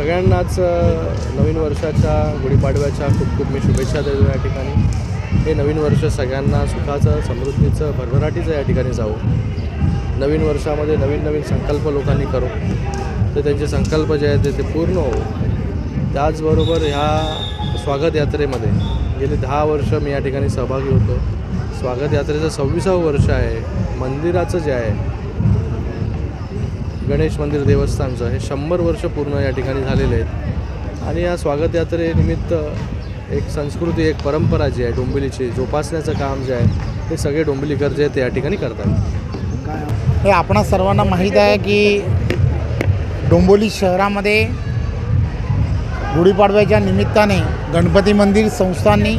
सगळ्यांनाच नवीन वर्षाच्या गुढीपाडव्याच्या खूप खूप मी शुभेच्छा देतो या ठिकाणी. हे नवीन वर्ष सगळ्यांना सुखाचं समृद्धीचं भरभराटीचं या ठिकाणी जावं. नवीन वर्षामध्ये नवीन नवीन संकल्प लोकांनी करू. तर त्यांचे संकल्प जे आहेत ते- ते पूर्ण हो त्याचबरोबर ह्या स्वागत यात्रेमध्ये गेले दहा वर्ष मी या ठिकाणी सहभागी होतो. स्वागत यात्रेचं सव्वीसावं वर्ष आहे. मंदिराचं जे आहे गणेश मंदिर देवस्थानचं हे शंभर वर्ष पूर्ण या ठिकाणी झालेले आहेत. आणि या स्वागत यात्रेनिमित्त एक संस्कृती एक परंपरा जी आहे डोंबिवलीची जोपासण्याचं काम जे आहे ते सगळे डोंबिवलीकर जे आहेत ते या ठिकाणी करतात. हे आपणा सर्वांना माहीत आहे की डोंबिवली शहरामध्ये गुढीपाडव्याच्या निमित्ताने गणपती मंदिर संस्थांनी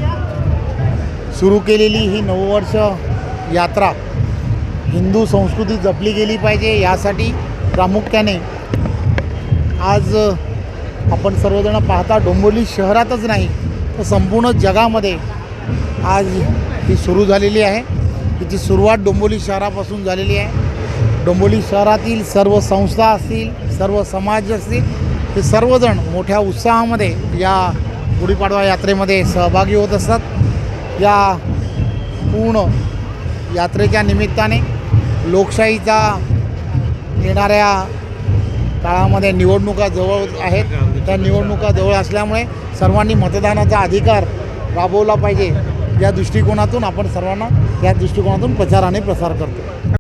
सुरू केलेली ही नववर्ष यात्रा हिंदू संस्कृती जपली गेली पाहिजे. यासाठी प्रामुख्याने. आज आपण सर्वजण पाहता डोंबिवली शहरातच नाही तर संपूर्ण जगामध्ये आज ही सुरू झालेली आहे. तिची सुरुवात डोंबिवली शहरापासून झालेली आहे. डोंबिवली शहरातील सर्व संस्था असतील सर्व समाज असतील हे सर्वजण मोठ्या उत्साहामध्ये या गुढीपाडवा यात्रेमध्ये सहभागी होत असतात. या पूर्ण यात्रेच्या निमित्ताने लोकशाहीचा येणाऱ्या काळामध्ये निवडणुका जवळ आहेत. त्या निवडणुका जवळ असल्यामुळे सर्वांनी मतदानाचा अधिकार राबवला पाहिजे. या दृष्टिकोनातून आपण सर्वांना या दृष्टिकोनातून प्रचार आणि प्रसार करतो.